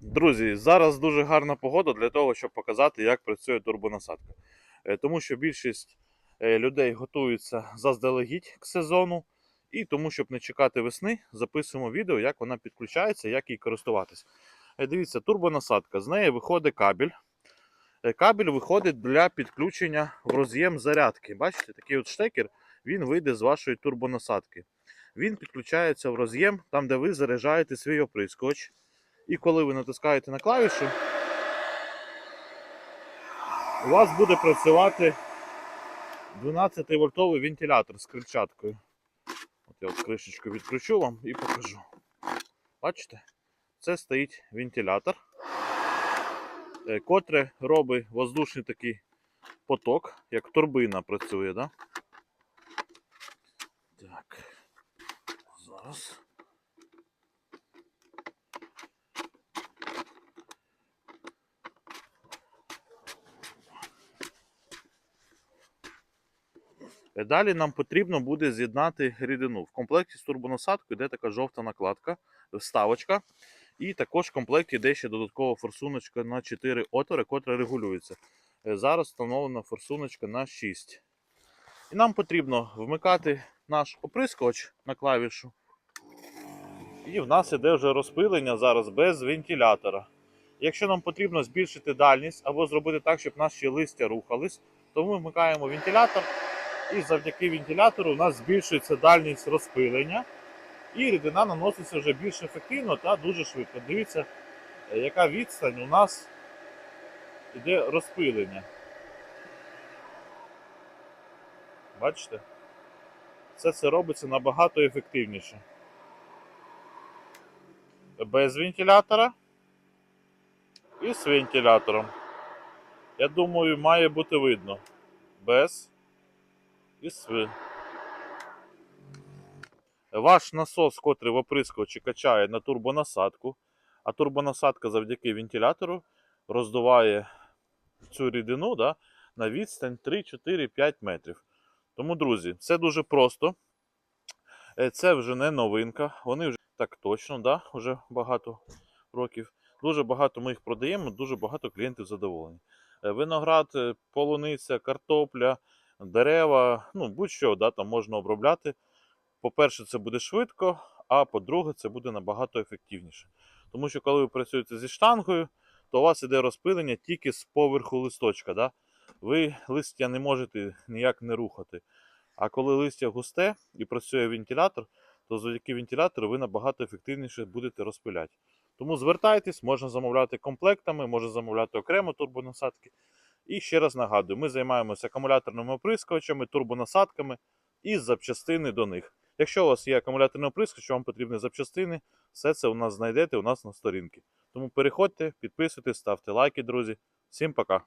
Друзі, зараз дуже гарна погода для того, щоб показати, як працює турбонасадка. Е, Тому що більшість е, людей готуються заздалегідь к сезону, і тому, щоб не чекати весни, записуємо відео, як вона підключається, як їй користуватись. Е, Дивіться, турбонасадка. З неї виходить кабель. Кабель виходить для підключення в роз'єм зарядки. Бачите, такий от штекер, він вийде з вашої турбонасадки. Він підключається в роз'єм, там, де ви заряджаєте свій оприскувач. І коли ви натискаєте на клавішу, у вас буде працювати 12-вольтовий вентилятор з крильчаткою. От я от кришечку відкручу вам і покажу. Бачите? Це стоїть вентилятор, е, котре робить воздушний такий поток, як турбина працює. Да? Так. Зараз. Далі нам потрібно буде з'єднати рідину. В комплекті з турбонасадкою йде така жовта накладка, вставочка. І також в комплекті йде ще додаткова форсуночка на 4 отвори, котра регулюється. Е, Зараз встановлена форсуночка на 6. І нам потрібно вмикати наш оприскувач на клавішу. І в нас іде вже розпилення зараз без вентилятора. Якщо нам потрібно збільшити дальність або зробити так, щоб наші листя рухались, то ми вмикаємо вентилятор. І завдяки вентилятору у нас збільшується дальність розпилення, і рідина наноситься вже більш ефективно та дуже швидко. Дивіться, яка відстань у нас йде розпилення. Бачите? Це все робиться набагато ефективніше. Без вентилятора і з вентилятором. Я думаю, має бути видно. Без і. Ваш насос, котрий в оприскувачі качає на турбонасадку, а турбонасадка завдяки вентилятору роздуває цю рідину да, на відстань 3, 4, 5 метрів. Тому, друзі, це дуже просто. Е, Це вже не новинка. Вони вже так точно, да, вже багато років. Дуже багато ми їх продаємо, дуже багато клієнтів задоволені. Е, Виноград, е, полуниця, картопля, дерева, ну будь-що да, там можна обробляти. По-перше, це буде швидко, а по-друге, це буде набагато ефективніше. Тому що коли ви працюєте зі штангою, то у вас іде розпилення тільки з поверху листочка. Да? Ви листя не можете ніяк не рухати. А коли листя густе і працює вентилятор, то завдяки вентилятору ви набагато ефективніше будете розпиляти. Тому звертайтесь, можна замовляти комплектами, можна замовляти окремо турбонасадки. І ще раз нагадую, ми займаємося акумуляторними оприскувачами, турбонасадками і запчастини до них. Якщо у вас є акумуляторний оприскувач, вам потрібні запчастини, все це у нас знайдете у нас на сторінці. Тому переходьте, підписуйтесь, ставте лайки, друзі. Всім пока!